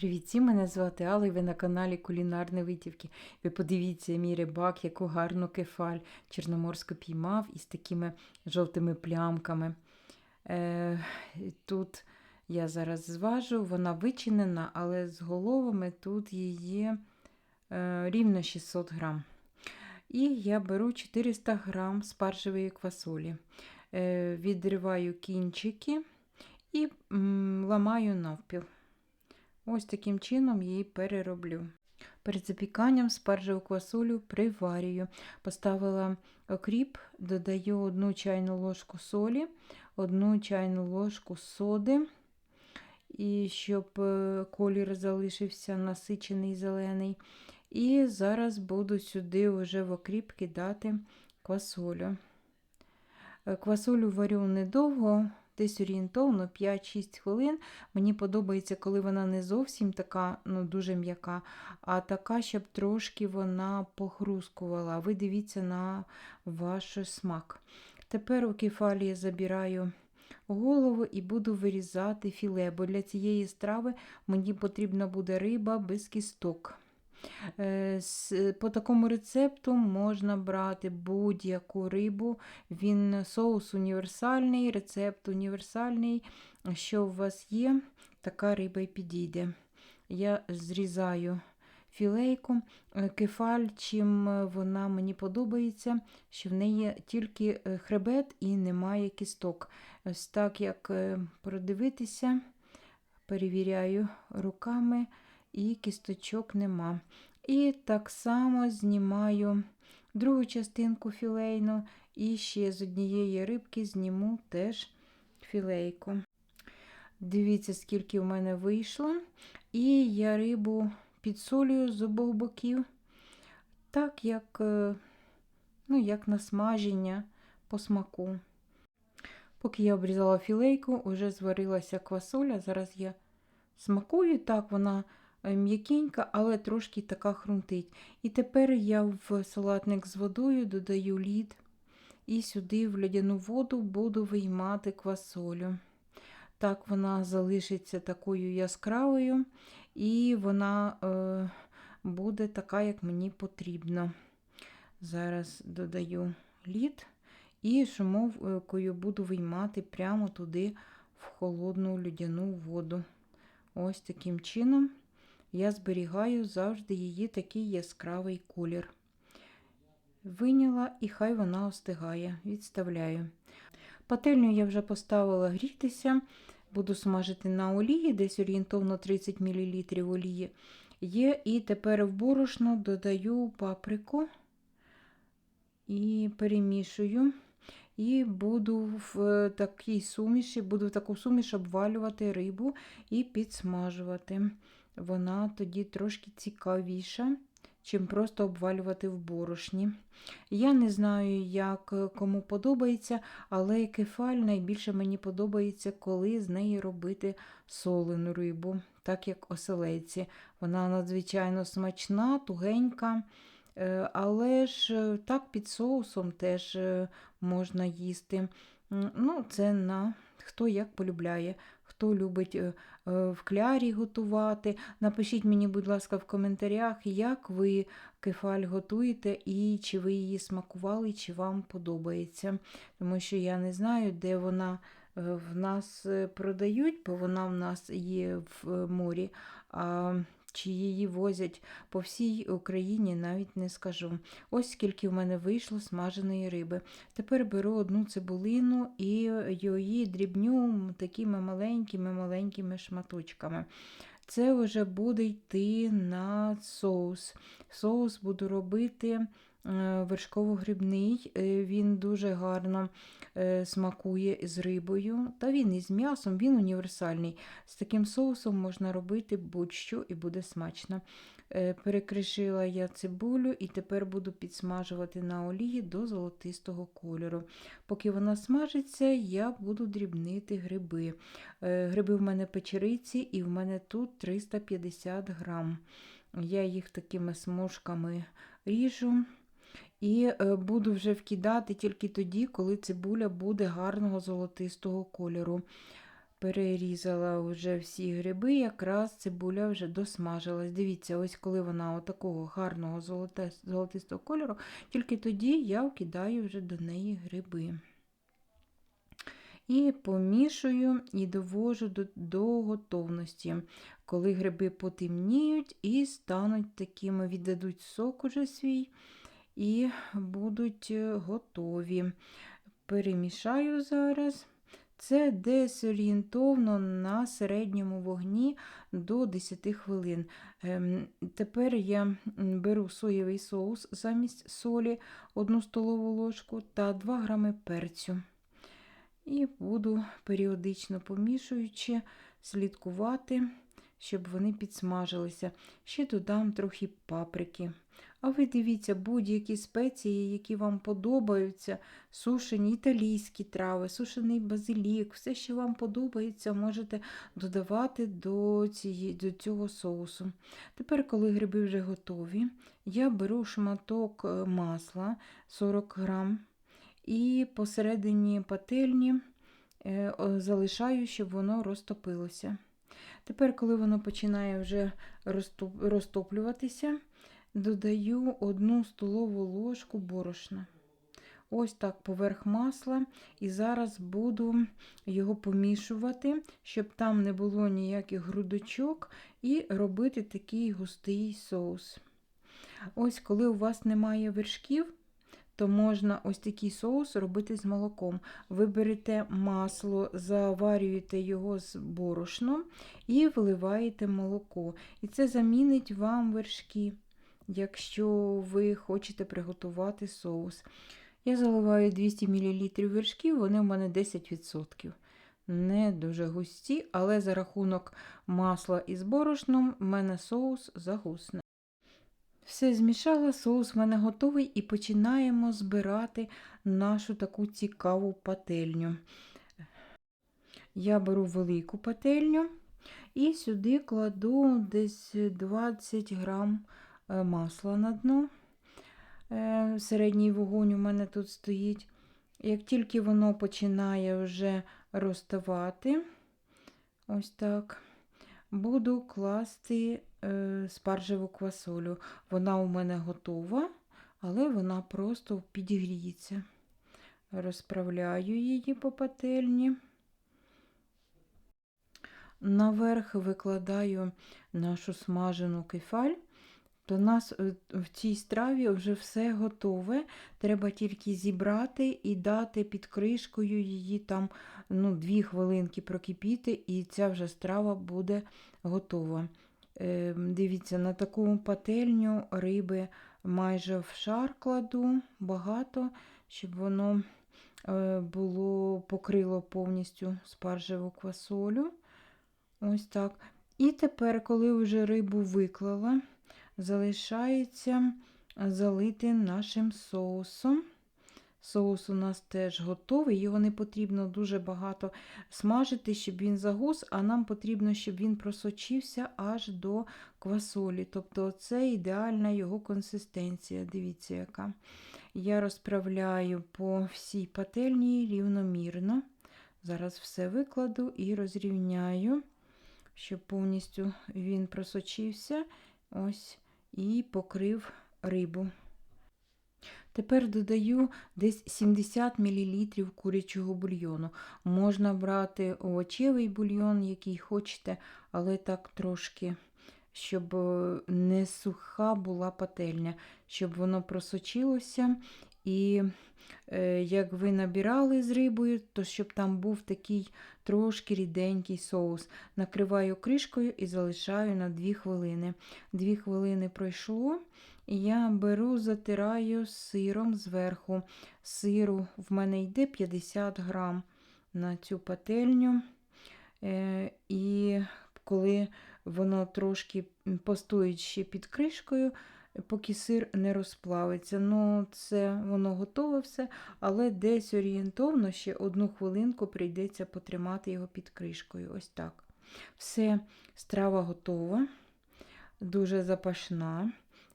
Привіт, мене звати Алла, і ви на каналі Кулінарні Витівки. Ви подивіться, мій рибак, яку гарну кефаль чорноморську піймав із такими жовтими плямками. Е, тут я зараз зважу, вона вичинена, але з головами тут її е, рівно 600 грам. І я беру 400 грам спаржевої квасолі. Е, відриваю кінчики і м, ламаю навпіл. Ось таким чином її перероблю. Перед запіканням спаржеву квасолю приварюю. Поставила окріп, додаю одну чайну ложку солі, одну чайну ложку соди. І щоб е, колір залишився насичений зелений. І зараз буду сюди вже в окріп кидати квасолю. Е, Квасолю варю недовго, десь орієнтовно 5-6 хвилин. Мені подобається, коли вона не зовсім така, ну дуже м'яка, а така, щоб трошки вона похрускувала. Ви дивіться на ваш смак. Тепер у кефалії забираю голову і буду вирізати філе, бо для цієї страви мені потрібна буде риба без кісток. Е, По такому рецепту можна брати будь-яку рибу. Він соус універсальний, рецепт універсальний. Що у вас є, така риба й підійде. Я зрізаю філейку, Е, кефаль, чим вона мені подобається, що в неї тільки е, хребет і немає кісток. Ось так як е, продивитися, перевіряю руками і кісточок нема. І так само знімаю другу частинку філейну, і ще з однієї рибки зніму теж філейку. Дивіться, скільки в мене вийшло. І я рибу підсолюю з обох боків, так як, е, ну, як на смаження по смаку. Поки я обрізала філейку, вже зварилася квасоля. Зараз я смакую, так, вона м'якенька, але трошки така хрумтить. І тепер я в салатник з водою додаю лід і сюди в льодяну воду буду виймати квасолю. Так, вона залишиться такою яскравою, і вона е, буде така, як мені потрібно. Зараз додаю лід і шумовкою буду виймати прямо туди в холодну льодяну воду. Ось таким чином я зберігаю завжди її такий яскравий колір. Виняла і хай вона остигає, відставляю. Пательню я вже поставила грітися, буду смажити на олії, десь орієнтовно 30 мл олії є. І тепер в борошно додаю паприку і перемішую. І буду в такій суміші, буду в таку суміш обвалювати рибу і підсмажувати. Вона тоді трошки цікавіша, чим просто обвалювати в борошні. Я не знаю, як кому подобається, але кефаль найбільше мені подобається, коли з неї робити солену рибу, так як оселеці. Вона надзвичайно смачна, тугенька. Е, але ж е, так під соусом теж е, можна їсти. Ну, Це на хто як полюбляє, хто любить в клярі готувати. Напишіть мені, будь ласка, в коментарях, як ви кефаль готуєте і чи ви її смакували, чи вам подобається. Тому що я не знаю, де вона в нас продають, бо вона в нас є в морі. А чи її возять по всій Україні, навіть не скажу. Ось скільки в мене вийшло смаженої риби. Тепер беру одну цибулину і її дрібню такими маленькими-маленькими шматочками. Це вже буде йти на соус. Соус буду робити вершково-грибний, е, він дуже гарно е, смакує з рибою. Та він із м'ясом, він універсальний. З таким соусом можна робити будь-що і буде смачно. Перекришила я цибулю і тепер буду підсмажувати на олії до золотистого кольору. Поки вона смажиться, я буду дрібнити гриби. Гриби в мене печериці, і в мене тут 350 грам. Я їх такими смужками ріжу. І е, буду вже вкидати тільки тоді, коли цибуля буде гарного золотистого кольору. Перерізала вже всі гриби, якраз цибуля вже досмажилась. Дивіться, ось коли вона отакого гарного золотистого кольору, тільки тоді я вкидаю вже до неї гриби. І помішую і довожу до, до готовності, коли гриби потемніють і стануть такими, віддадуть сок уже свій і будуть е, готові. Перемішаю зараз. Це десь орієнтовно на середньому вогні до 10 хвилин. Ем, Тепер я беру соєвий соус замість солі, 1 столову ложку та 2 грами перцю. І буду періодично помішуючи, слідкувати, щоб вони підсмажилися. Ще додам трохи паприки. А ви дивіться, будь-які спеції, які вам подобаються, сушені італійські трави, сушений базилік, все, що вам подобається, можете додавати до, цієї, до цього соусу. Тепер, коли гриби вже готові, я беру шматок е, масла 40 грам і посередині пательні е, залишаю, щоб воно розтопилося. Тепер, коли воно починає вже розтоплюватися, додаю 1 столову ложку борошна. Ось так поверх масла. І зараз буду його помішувати, щоб там не було ніяких грудочок, і робити такий густий соус. Ось коли у вас немає вершків, то можна ось такий соус робити з молоком. Ви берете масло, заварюєте його з борошном і вливаєте молоко. І це замінить вам вершки, якщо ви хочете приготувати соус. Я заливаю 200 мл вершків, вони в мене 10%. Не дуже густі, але за рахунок масла із борошном в мене соус загусне. Все змішала, соус в мене готовий і починаємо збирати нашу таку цікаву пательню. Я беру велику пательню і сюди кладу десь 20 грам е, масла на дно. Е, Середній вогонь у мене тут стоїть. Як тільки воно починає вже розставати, ось так, буду класти спаржеву квасолю. Вона у мене готова, але вона просто підігріється. Розправляю її по пательні. Наверх викладаю нашу смажену кефаль. До нас е, в цій страві вже все готове. Треба тільки зібрати і дати під кришкою її там ну, 2 хвилинки прокипіти, і ця вже страва буде готова. Е, Дивіться, на таку пательню риби майже в шар кладу багато, щоб воно е, було покрило повністю спаржеву квасолю. Ось так. І тепер, коли вже рибу виклала, залишається залити нашим соусом. Соус у нас теж готовий, його не потрібно дуже багато смажити, щоб він загус, а нам потрібно, щоб він просочився аж до квасолі. Тобто це ідеальна його консистенція. Дивіться, яка. Я розправляю по всій пательні рівномірно. Зараз все викладу і розрівняю, щоб повністю він просочився. Ось і покрив рибу. Тепер додаю десь 70 мл курячого бульйону. Можна брати овочевий бульйон, який хочете, але так трошки, щоб е, не суха була пательня, щоб воно просочилося. І е, як ви набирали з рибою, то щоб там був такий трошки ріденький соус. Накриваю кришкою і залишаю на 2 хвилини. 2 хвилини пройшло. Я беру, затираю сиром зверху. Сиру в мене йде 50 грам на цю пательню. Е, І коли воно трошки постоїть ще під кришкою, поки сир не розплавиться. Ну, це воно готове все, але десь орієнтовно ще одну хвилинку прийдеться потримати його під кришкою. Ось так. Все, страва готова, дуже запашна.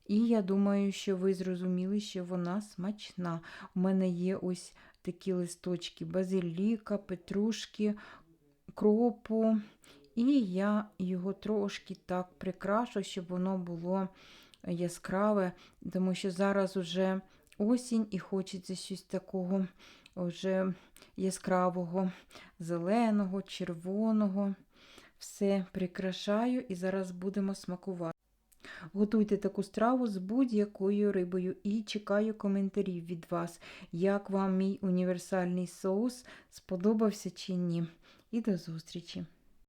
І я думаю, що ви зрозуміли, що вона смачна. У мене є ось такі листочки базиліка, петрушки, кропу. І я його трошки так прикрашу, щоб воно було яскраве, тому що зараз уже осінь і хочеться щось такого вже яскравого, зеленого, червоного. Все прикрашаю і зараз будемо смакувати. Готуйте таку страву з будь-якою рибою і чекаю коментарів від вас, як вам мій універсальний соус сподобався чи ні. І до зустрічі!